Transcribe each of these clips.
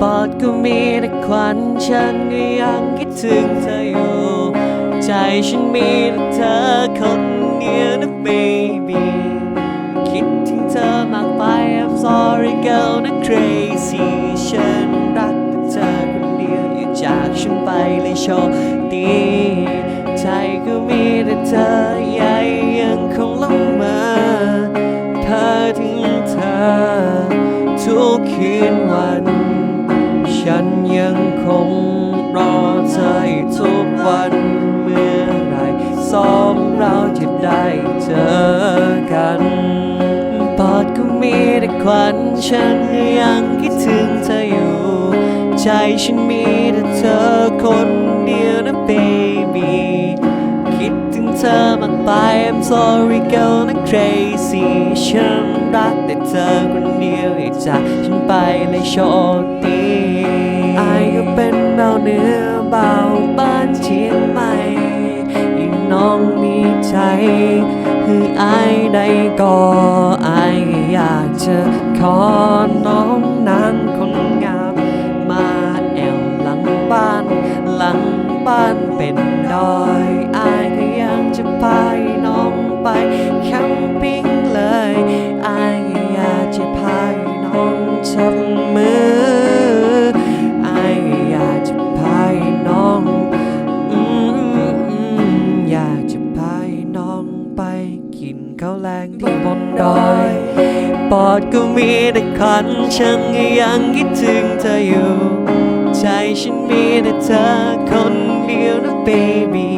ปอดก็มีแต่ควันฉันก็ยังคิดถึงเธออยู่ ใจฉันมีแต่เธอคนเดียวนะ baby คิดถึงเธอมากไป I'm sorry girl นะ crazy ฉันรักแต่เธอคนเดียวอย่าจากฉันไปเลยโชคดีใจก็มีแต่เธอ วันเมื่อไรสองเราจะได้เจอกันปอดก็มีแต่ควันฉันยังคิดถึงเธออยู่ ใจฉันมีแต่เธอคนเดียวนะ baby คิดถึงเธอมากไป I'm sorry girl นะ crazy ฉันรักแต่เธอคนเดียวอย่าจากฉันไปเลยโชคดี เป็นเบาเนื้อเบาบ้านเชียงใหม่ยิ่งน้องมีใจคืออายได้ก็อายก็อยากจะขอน้องนางคนงามมาแอวหลังบ้าน หลังบ้านเป็นดอยอายก็ยังจะพาน้องไปแคมปิ้งเลยอายก็อยากจะพาน้องจับมือ กินข้าวแรงที่บนดอย ปอดก็มีแต่ควันฉันก็ยังคิดถึงเธออยู่ ใจฉันมีแต่เธอคนเดียวนะ baby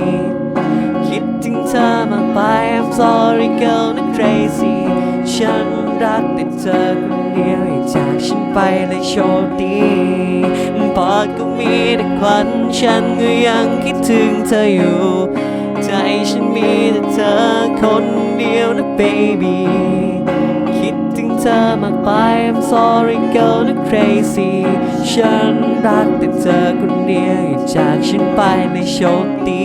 คิดถึงเธอมากไป I'm sorry girl นะ crazy ฉันรักแต่เธอคนเดียวอย่าจากฉันไปเลยโชคดีปอดก็มีแต่ควันฉันก็ยังคิดถึงเธออยู่ ใจฉันมีแต่เธอคนเดียวนะ baby คิดถึงเธอมากไป I'm sorry girl นะ crazy ฉันรักแต่เธอคนเดียวอยากจากฉันไปในโชคดี